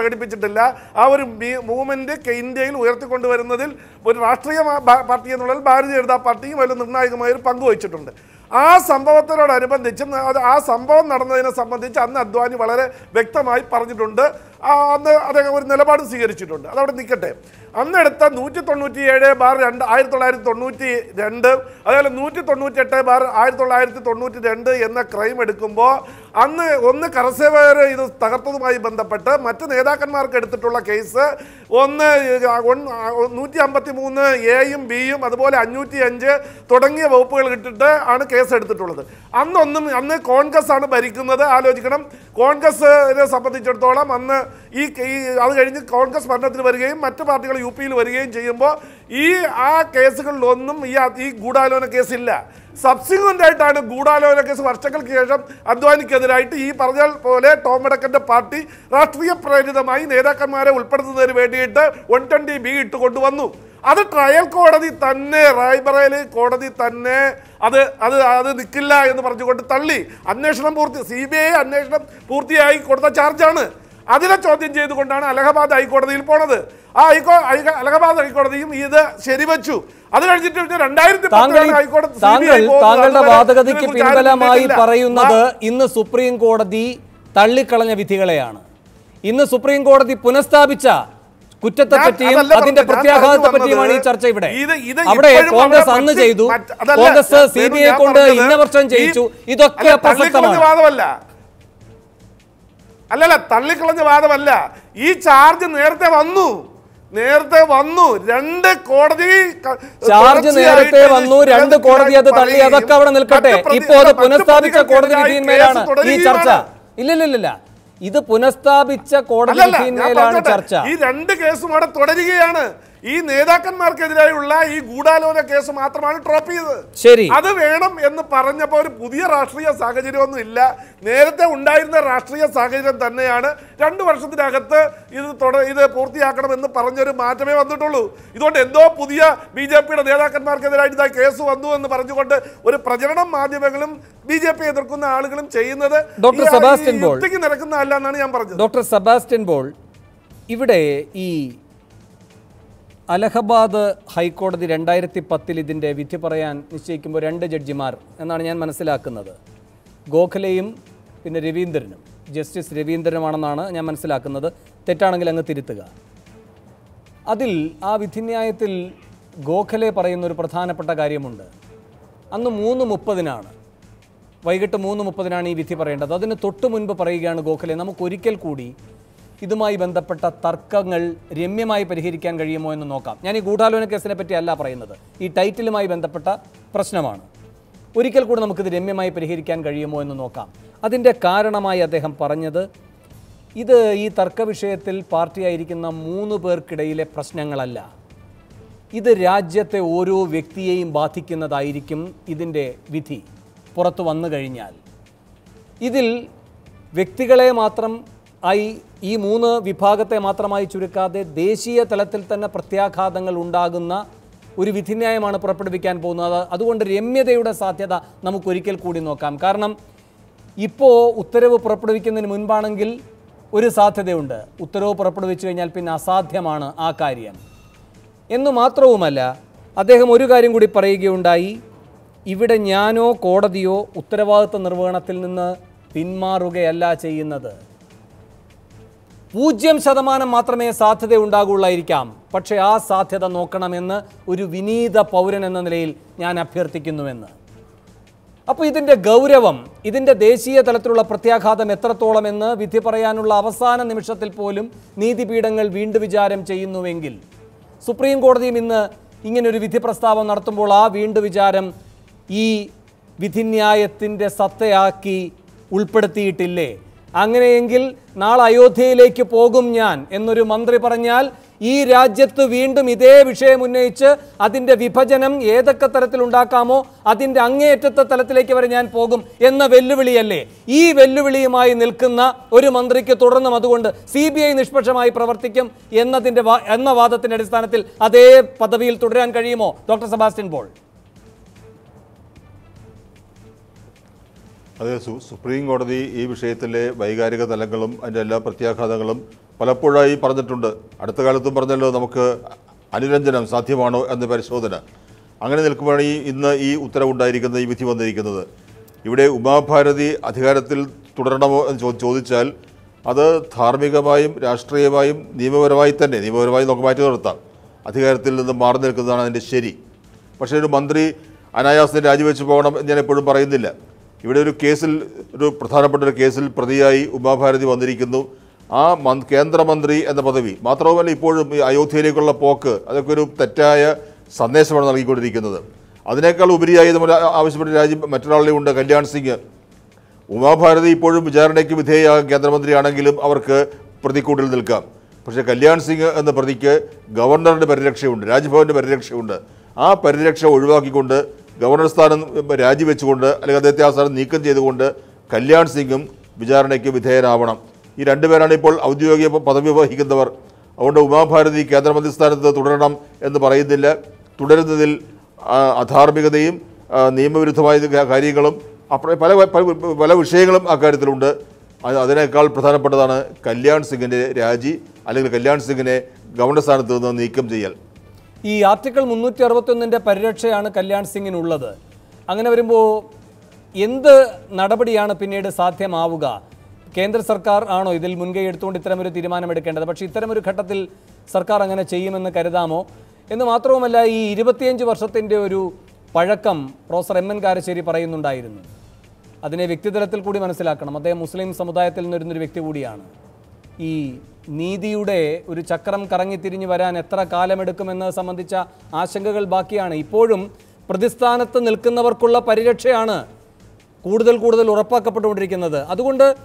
പ്രകടിപ്പിച്ചിട്ടില്ല. ആ ഒരു മൂവ്മെന്റ് ഇന്ത്യയിൽ ഉയർത്തിക്കൊണ്ടുവരുന്നതിൽ ഒരു രാഷ്ട്രീയ പാർട്ടി എന്നുള്ളതിൽ ഭാരതീയ ജനതാ പാർട്ടിയും അതിൽ നിർണായകമായ ഒരു പങ്ക് വഹിച്ചിട്ടുണ്ട്. ആ സംഭവത്തിനോടനുബന്ധിച്ച് ആ സംഭവം നടന്നതിനെ സംബന്ധിച്ച് അന്ന് അദ്വാനി വളരെ വ്യക്തമായി പറഞ്ഞിട്ടുണ്ട്. അന്ന് അദ്ദേഹം ഒരു നിലപാട് സ്വീകരിച്ചിട്ടുണ്ട്. അതവിടെ നിൽക്കട്ടെ. അന്നെടുത്ത നൂറ്റി തൊണ്ണൂറ്റി ഏഴ് ബാർ രണ്ട് ആയിരത്തി തൊള്ളായിരത്തി തൊണ്ണൂറ്റി രണ്ട് അതുപോലെ നൂറ്റി തൊണ്ണൂറ്റി എട്ട് ബാർ ആയിരത്തി തൊള്ളായിരത്തി തൊണ്ണൂറ്റി രണ്ട് എന്ന ക്രൈം എടുക്കുമ്പോൾ അന്ന് ഒന്ന് കറസേവർ ഇത് തകർത്തതുമായി ബന്ധപ്പെട്ട് മറ്റ് നേതാക്കന്മാർക്ക് എടുത്തിട്ടുള്ള കേസ് ഒന്ന് നൂറ്റി അമ്പത്തി മൂന്ന് എയും ബിയും അതുപോലെ അഞ്ഞൂറ്റി അഞ്ച് തുടങ്ങിയ വകുപ്പുകൾ ഇട്ടിട്ട് ആണ് കേസ് എടുത്തിട്ടുള്ളത്. അന്നൊന്നും അന്ന് കോൺഗ്രസ് ആണ് ഭരിക്കുന്നത്. ആലോചിക്കണം. കോൺഗ്രസിനെ സംബന്ധിച്ചിടത്തോളം അന്ന് ഈ അത് കഴിഞ്ഞ് കോൺഗ്രസ് ഭരണത്തിൽ വരികയും മറ്റു പാർട്ടികൾ യു പിയിൽ വരികയും ചെയ്യുമ്പോൾ ഈ ആ കേസുകളിലൊന്നും ഈ ഈ ഗൂഢാലോചന കേസില്ല. സബ്സിക്വന്റ് ആയിട്ടാണ് ഗൂഢാലോചന കേസ് വർഷങ്ങൾക്ക് ശേഷം അദ്വാനിക്കെതിരായിട്ട് ഈ പറഞ്ഞ പോലെ ടോം വടക്കന്റെ പാർട്ടി രാഷ്ട്രീയ പ്രേരിതമായി നേതാക്കന്മാരെ ഉൾപ്പെടുത്തുന്നതിന് വേണ്ടിയിട്ട് വൺ ട്വന്റി ബി ഇട്ട് കൊണ്ടുവന്നു. അത് ട്രയൽ കോടതി തന്നെ റായ്ബറേലി കോടതി തന്നെ അത് അത് അത് നിൽക്കില്ല എന്ന് പറഞ്ഞുകൊണ്ട് തള്ളി. അന്വേഷണം പൂർത്തി സി ബി ഐ അന്വേഷണം പൂർത്തിയായി കൊടുത്ത ചാർജാണ്. അതിനെ ചോദ്യം ചെയ്തുകൊണ്ടാണ് അലഹബാദ് ഹൈക്കോടതിയിൽ പോണത്. ആ ഹൈക്കോ അലഹബാദ് ഹൈക്കോടതിയും ഇത് ശരിവച്ചു. അത് കഴിഞ്ഞിട്ട് രണ്ടായിരത്തി താങ്കളുടെ വാദഗതിക്ക് പിൻബലമായി പറയുന്നത് ഇന്ന് സുപ്രീം കോടതി തള്ളിക്കളഞ്ഞ വിധികളെയാണ്. ഇന്ന് സുപ്രീം കോടതി പുനഃസ്ഥാപിച്ച കുറ്റത്തെ പറ്റിയും അതിന്റെ പ്രത്യാഘാതത്തെ പറ്റിയുമാണ് ഈ ചർച്ച ഇവിടെ. അവിടെ കോൺഗ്രസ് അന്ന് ചെയ്തു. കോൺഗ്രസ് സി ബി ഐ കൊണ്ട് ഇന്ന വർഷം ജയിച്ചു. ഇതൊക്കെ പ്രസക്തമാണ്. അല്ലല്ല തള്ളിക്കളഞ്ഞ വാദമല്ല. ഈ ചാർജ് നേരത്തെ വന്നു. നേരത്തെ വന്നു. രണ്ട് കോടതി ചാർജ് നേരത്തെ വന്നു. രണ്ട് കോടതി അത് തള്ളി. അതൊക്കെ അവിടെ നിൽക്കട്ടെ. ഇപ്പോ അത് പുനഃസ്ഥാപിച്ച കോടതി വിധിയിന്മേലാണ് ഈ ചർച്ച. ഇല്ലില്ലില്ല ഇത് പുനഃസ്ഥാപിച്ച കോടതി. ചർച്ച ഈ രണ്ട് കേസും അവിടെ തുടരുകയാണ് ഈ നേതാക്കന്മാർക്കെതിരായുള്ള ഈ ഗൂഢാലോചന കേസ് മാത്രമാണ് ഡ്രോപ്പ് ചെയ്തത്. ശരി. അത് വേണം എന്ന് പറഞ്ഞപ്പോൾ ഒരു പുതിയ രാഷ്ട്രീയ സാഹചര്യമൊന്നും ഇല്ല. നേരത്തെ ഉണ്ടായിരുന്ന രാഷ്ട്രീയ സാഹചര്യം തന്നെയാണ് രണ്ട് വർഷത്തിനകത്ത് ഇത് തുട ഇത് പൂർത്തിയാക്കണമെന്ന് പറഞ്ഞൊരു മാറ്റമേ വന്നിട്ടുള്ളൂ. ഇതുകൊണ്ട് എന്തോ പുതിയ ബി ജെ പിയുടെ നേതാക്കന്മാർക്കെതിരായിട്ട് ഇതാ കേസ് വന്നു എന്ന് പറഞ്ഞുകൊണ്ട് ഒരു പ്രചരണം മാധ്യമങ്ങളും ബി ജെ പി എതിർക്കുന്ന ആളുകളും ചെയ്യുന്നത് ഡോക്ടർ സെബാസ്റ്റ്യൻ ബോൾ. യുക്തിക്ക് നിരക്കുന്നതല്ല എന്നാണ് ഞാൻ പറഞ്ഞത്. ഡോക്ടർ സെബാസ്റ്റ്യൻ ബോൾ ഇവിടെ ഈ അലഹബാദ് ഹൈക്കോടതി രണ്ടായിരത്തി പത്തിൽ ഇതിന്റെ വിധി പറയാൻ നിശ്ചയിക്കുമ്പോൾ രണ്ട് ജഡ്ജിമാർ എന്നാണ് ഞാൻ മനസ്സിലാക്കുന്നത്. ഗോഖലെയും പിന്നെ രവീന്ദ്രനും. ജസ്റ്റിസ് രവീന്ദ്രനുമാണെന്നാണ് ഞാൻ മനസ്സിലാക്കുന്നത്. തെറ്റാണെങ്കിൽ അങ്ങ് തിരുത്തുക. അതിൽ ആ വിധിന്യായത്തിൽ ഗോഖലെ പറയുന്ന ഒരു പ്രധാനപ്പെട്ട കാര്യമുണ്ട്. അന്ന് മൂന്ന് മുപ്പതിനാണ്. വൈകിട്ട് മൂന്ന് മുപ്പതിനാണ് ഈ വിധി പറയേണ്ടത്. അതിന് തൊട്ട് മുൻപ് പറയുകയാണ് ഗോഖലെ നമുക്ക് ഒരിക്കൽ കൂടി ഇതുമായി ബന്ധപ്പെട്ട തർക്കങ്ങൾ രമ്യമായി പരിഹരിക്കാൻ കഴിയുമോ എന്ന് നോക്കാം. ഞാൻ ഈ ഗൂഢാലോചന കേസിനെ പറ്റി അല്ല പറയുന്നത്. ഈ ടൈറ്റിലുമായി ബന്ധപ്പെട്ട പ്രശ്നമാണ്. ഒരിക്കൽ കൂടെ നമുക്കിത് രമ്യമായി പരിഹരിക്കാൻ കഴിയുമോ എന്ന് നോക്കാം. അതിന്റെ കാരണമായി അദ്ദേഹം പറഞ്ഞത് ഇത് ഈ തർക്ക വിഷയത്തിൽ പാർട്ടിയായിരിക്കുന്ന മൂന്ന് പേർക്കിടയിലെ പ്രശ്നങ്ങളല്ല. ഇത് രാജ്യത്തെ ഓരോ വ്യക്തിയെയും ബാധിക്കുന്നതായിരിക്കും ഇതിന്റെ വിധി. പുറത്തു വന്നു കഴിഞ്ഞാൽ ഇതിൽ വ്യക്തികളെ മാത്രം ആയി ഈ മൂന്ന് വിഭാഗത്തെ മാത്രമായി ചുരുക്കാതെ ദേശീയ തലത്തിൽ തന്നെ പ്രത്യാഘാതങ്ങൾ ഉണ്ടാകുന്ന ഒരു വിധിന്യായമാണ് പുറപ്പെടുവിക്കാൻ പോകുന്നത്. അതുകൊണ്ട് രമ്യതയുടെ സാധ്യത നമുക്കൊരിക്കൽ കൂടി നോക്കാം. കാരണം ഇപ്പോൾ ഉത്തരവ് പുറപ്പെടുവിക്കുന്നതിന് മുൻപാണെങ്കിൽ ഒരു സാധ്യതയുണ്ട്. ഉത്തരവ് പുറപ്പെടുവിച്ചു കഴിഞ്ഞാൽ പിന്നെ അസാധ്യമാണ് ആ കാര്യം. എന്നു മാത്രവുമല്ല അദ്ദേഹം ഒരു കാര്യം കൂടി പറയുകയുണ്ടായി. ഇവിടെ ഞാനോ കോടതിയോ ഉത്തരവാദിത്വ നിർവഹണത്തിൽ നിന്ന് പിന്മാറുകയല്ല ചെയ്യുന്നത്. പൂജ്യം ശതമാനം മാത്രമേ സാധ്യത ഉണ്ടാകുള്ളായിരിക്കാം പക്ഷേ ആ സാധ്യത നോക്കണമെന്ന് ഒരു വിനീത പൗരൻ എന്ന നിലയിൽ ഞാൻ അഭ്യർത്ഥിക്കുന്നുവെന്ന്. അപ്പോൾ ഇതിന്റെ ഗൗരവം ഇതിന്റെ ദേശീയ തലത്തിലുള്ള പ്രത്യാഘാതം എത്രത്തോളം എന്ന് വിധി പറയാനുള്ള അവസാന നിമിഷത്തിൽ പോലും നീതിപീഠങ്ങൾ വീണ്ടും വിചാരം ചെയ്യുന്നുവെങ്കിൽ. സുപ്രീം കോടതിയും ഇന്ന് ഇങ്ങനൊരു വിധി പ്രസ്താവം നടത്തുമ്പോൾ ആ വീണ്ടും വിചാരം ഈ വിധിന്യായത്തിന്റെ സത്തയാക്കി ഉൾപ്പെടുത്തിയിട്ടില്ലേ? അങ്ങനെയെങ്കിൽ നാളെ അയോധ്യയിലേക്ക് പോകും ഞാൻ എന്നൊരു മന്ത്രി പറഞ്ഞാൽ ഈ രാജ്യത്ത് വീണ്ടും ഇതേ വിഷയം ഉന്നയിച്ച് അതിന്റെ വിഭജനം ഏതൊക്കെ തരത്തിൽ ഉണ്ടാക്കാമോ അതിന്റെ അങ്ങേയറ്റത്തെ തലത്തിലേക്ക് വരെ ഞാൻ പോകും എന്ന വെല്ലുവിളിയല്ലേ? ഈ വെല്ലുവിളിയുമായി നിൽക്കുന്ന ഒരു മന്ത്രിക്ക് തുടർന്നും അതുകൊണ്ട് സി ബി ഐ നിഷ്പക്ഷമായി പ്രവർത്തിക്കും എന്നതിന്റെ എന്ന വാദത്തിന്റെ അടിസ്ഥാനത്തിൽ അതേ പദവിയിൽ തുടരാൻ കഴിയുമോ? ഡോക്ടർ സെബാസ്റ്റ്യൻ പോൾ. അത് സുപ്രീം കോടതി ഈ വിഷയത്തിലെ വൈകാരിക തലങ്ങളും അതിന്റെ എല്ലാ പ്രത്യാഘാതങ്ങളും പലപ്പോഴായി പറഞ്ഞിട്ടുണ്ട്. അടുത്ത കാലത്തും പറഞ്ഞല്ലോ നമുക്ക് അനുരഞ്ജനം സാധ്യമാണോ എന്ന പരിശോധന. അങ്ങനെ നിൽക്കുമ്പോഴാണ് ഈ ഇന്ന് ഈ ഉത്തരവുണ്ടായിരിക്കുന്നത് ഈ വിധി വന്നിരിക്കുന്നത്. ഇവിടെ ഉമാഭാരതി അധികാരത്തിൽ തുടരണമോ എന്ന് ചോദിച്ചാൽ അത് ധാർമ്മികമായും രാഷ്ട്രീയമായും നിയമപരമായി തന്നെ നിയമപരമായി നമുക്ക് മാറ്റി നിർത്താം. അധികാരത്തിൽ നിന്ന് മാറി നിൽക്കുന്നതാണ് അതിന്റെ ശരി. പക്ഷേ ഒരു മന്ത്രി അനായാസം രാജിവെച്ച് പോകണം എന്ന് ഞാൻ എപ്പോഴും പറയുന്നില്ല. ഇവിടെ ഒരു കേസിൽ ഒരു പ്രധാനപ്പെട്ട ഒരു കേസിൽ പ്രതിയായി ഉമാഭാരതി വന്നിരിക്കുന്നു. ആ മന് കേന്ദ്രമന്ത്രി എന്ന പദവി മാത്രവുമല്ല ഇപ്പോഴും ഈ അയോധ്യയിലേക്കുള്ള പോക്ക് അതൊക്കെ ഒരു തെറ്റായ സന്ദേശമാണ് നൽകിക്കൊണ്ടിരിക്കുന്നത്. അതിനേക്കാൾ ഉപരിയായി നമ്മൾ ആവശ്യപ്പെട്ട രാജ്യം മറ്റൊരാളുടെ ഉണ്ട് കല്യാൺ സിംഗ്. ഉമാഭാരതി ഇപ്പോഴും വിചാരണയ്ക്ക് വിധേയയാകും കേന്ദ്രമന്ത്രിയാണെങ്കിലും അവർക്ക് പ്രതിക്കൂട്ടിൽ നിൽക്കാം. പക്ഷേ കല്യാൺ സിംഗ് എന്ന പ്രതിക്ക് ഗവർണറുടെ പരിരക്ഷയുണ്ട് രാജ്ഭവന്റെ പരിരക്ഷയുണ്ട്. ആ പരിരക്ഷ ഒഴിവാക്കിക്കൊണ്ട് ഗവർണർ സ്ഥാനം രാജിവെച്ചുകൊണ്ട് അല്ലെങ്കിൽ അദ്ദേഹത്തെ ആ സ്ഥാനം നീക്കം ചെയ്തുകൊണ്ട് കല്യാൺ സിംഗും വിചാരണയ്ക്ക് വിധേയനാവണം ഈ രണ്ടുപേരാണ് ഇപ്പോൾ ഔദ്യോഗിക പദവി വഹിക്കുന്നവർ. അതുകൊണ്ട് ഉമാഭാരതി കേന്ദ്രമന്ത്രി സ്ഥാനത്ത് തുടരണം എന്ന് പറയുന്നില്ല. തുടരുന്നതിൽ അധാർമികതയും നിയമവിരുദ്ധമായ കാര്യങ്ങളും പല പല വിഷയങ്ങളും അക്കാര്യത്തിലുണ്ട് കാര്യത്തിലുണ്ട്. അതിനേക്കാൾ പ്രധാനപ്പെട്ടതാണ് കല്യാൺ സിംഗിന്റെ രാജി അല്ലെങ്കിൽ കല്യാൺ സിംഗിനെ ഗവർണർ സ്ഥാനത്ത് നിന്ന് നീക്കം ചെയ്യൽ. ഈ ആർട്ടിക്കിൾ മുന്നൂറ്റി അറുപത്തൊന്നിന്റെ പരിരക്ഷയാണ് കല്യാൺ സിംഗിനുള്ളത്. അങ്ങനെ വരുമ്പോൾ എന്ത് നടപടിയാണ് പിന്നീട് സാധ്യമാവുക? കേന്ദ്ര സർക്കാർ ആണോ ഇതിൽ മുൻകൈ എടുത്തുകൊണ്ട് ഇത്തരമൊരു തീരുമാനമെടുക്കേണ്ടത്? പക്ഷേ ഇത്തരമൊരു ഘട്ടത്തിൽ സർക്കാർ അങ്ങനെ ചെയ്യുമെന്ന് കരുതാമോ? എന്ന് മാത്രവുമല്ല ഈ ഇരുപത്തിയഞ്ച് വർഷത്തിന്റെ ഒരു പഴക്കം പ്രൊഫസർ എം എൻ കാരശ്ശേരി പറയുന്നുണ്ടായിരുന്നു. അതിനെ വ്യക്തിതലത്തിൽ കൂടി മനസ്സിലാക്കണം. അദ്ദേഹം മുസ്ലിം സമുദായത്തിൽ നിന്നിരുന്നൊരു വ്യക്തി കൂടിയാണ്. ഈ നീതിയുടെ ഒരു ചക്രം കറങ്ങിത്തിരിഞ്ഞു വരാൻ എത്ര കാലമെടുക്കുമെന്നത് സംബന്ധിച്ച ആശങ്കകൾ ബാക്കിയാണ്. ഇപ്പോഴും പ്രതിസ്ഥാനത്ത് നിൽക്കുന്നവർക്കുള്ള പരിരക്ഷയാണ് കൂടുതൽ കൂടുതൽ ഉറപ്പാക്കപ്പെട്ടുകൊണ്ടിരിക്കുന്നത്. അതുകൊണ്ട്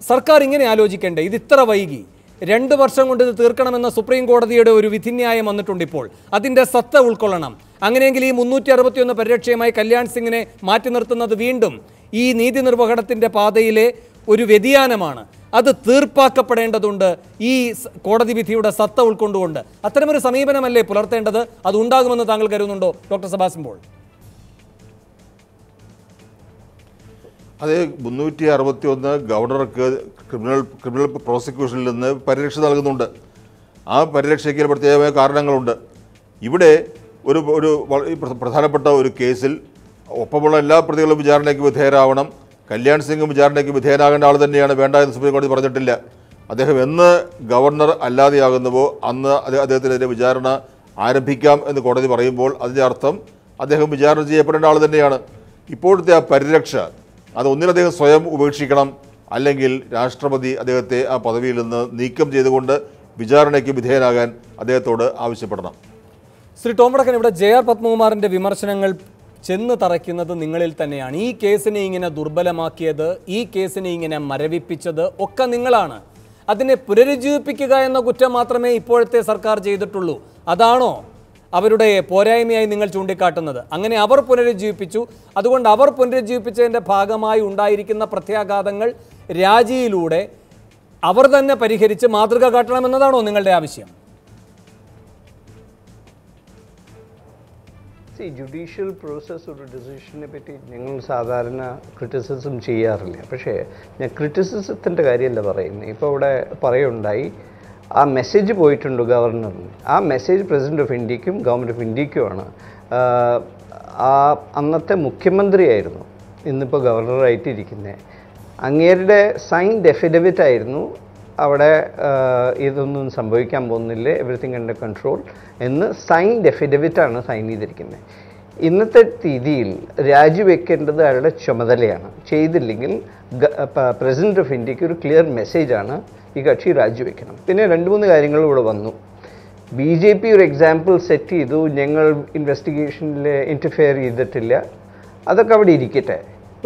സർക്കാർ ഇങ്ങനെ ആലോചിക്കേണ്ടേ ഇത് ഇത്ര വൈകി. രണ്ട് വർഷം കൊണ്ട് ഇത് തീർക്കണമെന്ന സുപ്രീം കോടതിയുടെ ഒരു വിധിന്യായം വന്നിട്ടുണ്ട് ഇപ്പോൾ. അതിന്റെ സത്ത ഉൾക്കൊള്ളണം. അങ്ങനെയെങ്കിൽ ഈ മുന്നൂറ്റി അറുപത്തിയൊന്ന് പരിരക്ഷയുമായി കല്യാൺ സിംഗിനെ മാറ്റി നിർത്തുന്നത് വീണ്ടും ഈ നീതി നിർവഹണത്തിന്റെ പാതയിലെ ഒരു വ്യതിയാനമാണ്. അത് തീർപ്പാക്കപ്പെടേണ്ടതുണ്ട്. ഈ കോടതി വിധിയുടെ സത്ത ഉൾക്കൊണ്ടുകൊണ്ട്. അത്തരമൊരു സമീപനമല്ലേ പുലർത്തേണ്ടത്? അത് ഉണ്ടാകുമെന്ന് താങ്കൾ കരുതുന്നുണ്ടോ ഡോക്ടർ സബാസിൻ പോൾ? അത് മുന്നൂറ്റി അറുപത്തി ഒന്ന് ഗവർണർക്ക് ക്രിമിനൽ ക്രിമിനൽ പ്രോസിക്യൂഷനിൽ നിന്ന് പരിരക്ഷ നൽകുന്നുണ്ട്. ആ പരിരക്ഷയ്ക്ക് പ്രത്യേകമായ കാരണങ്ങളുണ്ട്. ഇവിടെ ഒരു ഒരു പ്രധാനപ്പെട്ട ഒരു കേസിൽ ഒപ്പമുള്ള എല്ലാ പ്രതികളും വിചാരണയ്ക്ക് വിധേയരാവണം. കല്യാൺ സിംഗും വിചാരണയ്ക്ക് വിധേയനാകേണ്ട ആൾ തന്നെയാണ്. വേണ്ട എന്ന് സുപ്രീം കോടതി പറഞ്ഞിട്ടില്ല. അദ്ദേഹം എന്ന് ഗവർണർ അല്ലാതെയാകുന്നുവോ അന്ന് അദ്ദേഹത്തിനെതിരെ വിചാരണ ആരംഭിക്കാം എന്ന് കോടതി പറയുമ്പോൾ അതിന്റെ അർത്ഥം അദ്ദേഹം വിചാരണ ചെയ്യപ്പെടേണ്ട ആൾ തന്നെയാണ്. ഇപ്പോഴത്തെ ആ പരിരക്ഷ അത് ഒന്നിലദ്ദേഹം സ്വയം ഉപേക്ഷിക്കണം അല്ലെങ്കിൽ രാഷ്ട്രപതി അദ്ദേഹത്തെ ആ പദവിയിൽ നിന്ന് നീക്കം ചെയ്തുകൊണ്ട് വിചാരണയ്ക്ക് വിധേയനാകാൻ അദ്ദേഹത്തോട് ആവശ്യപ്പെടണം. ശ്രീ ടോം വടക്കൻ ഇവിടെ ജെ ആർ പത്മകുമാറിന്റെ വിമർശനങ്ങൾ ചെന്ന് തറയ്ക്കുന്നത് നിങ്ങളിൽ തന്നെയാണ്. ഈ കേസിനെ ഇങ്ങനെ ദുർബലമാക്കിയത് ഈ കേസിനെ ഇങ്ങനെ മരവിപ്പിച്ചത് ഒക്കെ നിങ്ങളാണ്. അതിനെ പുനരുജ്ജീവിപ്പിക്കുക എന്ന കുറ്റം മാത്രമേ ഇപ്പോഴത്തെ സർക്കാർ ചെയ്തിട്ടുള്ളൂ. അതാണോ അവരുടെ പോരായ്മയായി നിങ്ങൾ ചൂണ്ടിക്കാട്ടുന്നത്? അങ്ങനെ അവർ പുനരുജ്ജീവിപ്പിച്ചു. അതുകൊണ്ട് അവർ പുനരുജ്ജീവിപ്പിച്ചതിന്റെ ഭാഗമായി ഉണ്ടായിരിക്കുന്ന പ്രത്യാഘാതങ്ങൾ രാജിയിലൂടെ അവർ തന്നെ പരിഹരിച്ച് മാതൃക കാട്ടണമെന്നതാണോ നിങ്ങളുടെ ആവശ്യം? ഈ ജുഡീഷ്യൽ പ്രോസസ്സ് ഒരു ഡിസിഷനെ പറ്റി ഞങ്ങൾ സാധാരണ ക്രിറ്റിസിസം ചെയ്യാറില്ല. പക്ഷേ ഞാൻ ക്രിറ്റിസിസത്തിന്റെ കാര്യമല്ല പറയുന്നത്. ഇപ്പോൾ ഇവിടെ പറയുണ്ടായി ആ മെസ്സേജ് പോയിട്ടുണ്ട് ഗവർണറിന് ആ മെസ്സേജ് പ്രസിഡന്റ് ഓഫ് ഇന്ത്യക്കും ഗവൺമെന്റ് ഓഫ് ഇന്ത്യക്കുമാണ് ആ അന്നത്തെ മുഖ്യമന്ത്രിയായിരുന്നു. ഇന്നിപ്പോൾ ഗവർണറായിട്ടിരിക്കുന്നത് അങ്ങേരുടെ സൈൻ എഫിഡവിറ്റ് ആയിരുന്നു അവിടെ ഇതൊന്നും സംഭവിക്കാൻ പോകുന്നില്ല. എവറിത്തിങ് അണ്ടർ കൺട്രോൾ എന്ന് സൈൻഡ് എഫിഡവിറ്റാണ് സൈൻ ചെയ്തിരിക്കുന്നത് ഇന്നത്തെ തീയതിയിൽ രാജിവെക്കേണ്ടത് അയാളുടെ ചുമതലയാണ്. ചെയ്തില്ലെങ്കിൽ പ്രസിഡന്റ് ഓഫ് ഇന്ത്യയ്ക്ക് ഒരു ക്ലിയർ മെസ്സേജാണ് ഈ കക്ഷി രാജിവെക്കണം. പിന്നെ രണ്ട് മൂന്ന് കാര്യങ്ങൾ ഇവിടെ വന്നു. ബി ജെ പി ഒരു എക്സാമ്പിൾ സെറ്റ് ചെയ്തു. ഞങ്ങൾ ഇൻവെസ്റ്റിഗേഷനിൽ ഇന്റർഫെയർ ചെയ്തിട്ടില്ല. അതൊക്കെ അവിടെ ഇരിക്കട്ടെ.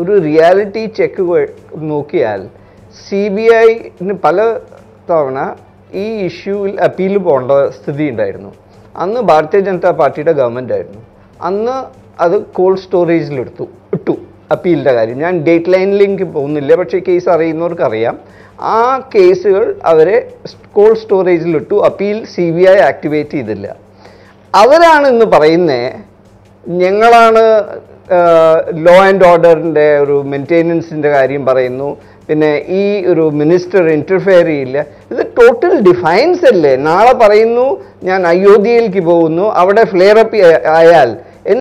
ഒരു റിയാലിറ്റി ചെക്ക് നോക്കിയാൽ സി ബി ഐന് പല തവണ ഈ ഇഷ്യൂവിൽ അപ്പീൽ പോകേണ്ട സ്ഥിതി ഉണ്ടായിരുന്നു അന്ന് ഭാരതീയ ജനതാ പാർട്ടിയുടെ ഗവൺമെന്റ് ആയിരുന്നു അന്ന് അത് കോൾഡ് സ്റ്റോറേജിലെടുത്തു ഇട്ടു അപ്പീലിന്റെ കാര്യം. ഞാൻ ഡേറ്റ് ലൈനിലേക്ക് പോകുന്നില്ല പക്ഷേ കേസ് അറിയുന്നവർക്ക് അറിയാം ആ കേസുകൾ അവരെ cold സ്റ്റോറേജിലിട്ടു appeal C B I activate ചെയ്തില്ല. അവരാണ് ഇന്ന് പറയുന്നത് ഞങ്ങളാണ് ലോ ആൻഡ് ഓർഡറിന്റെ ഒരു മെയിന്റെനൻസിന്റെ കാര്യം പറയുന്നു പിന്നെ ഈ ഒരു മിനിസ്റ്റർ ഇന്റർഫെയർ ചെയ്യില്ല. ഇത് ടോട്ടൽ ഡിഫൈൻസ് അല്ലേ? നാളെ പറയുന്നു ഞാൻ അയോധ്യയിലേക്ക് പോകുന്നു അവിടെ ഫ്ലെയർ അപ്പ് ആയാൽ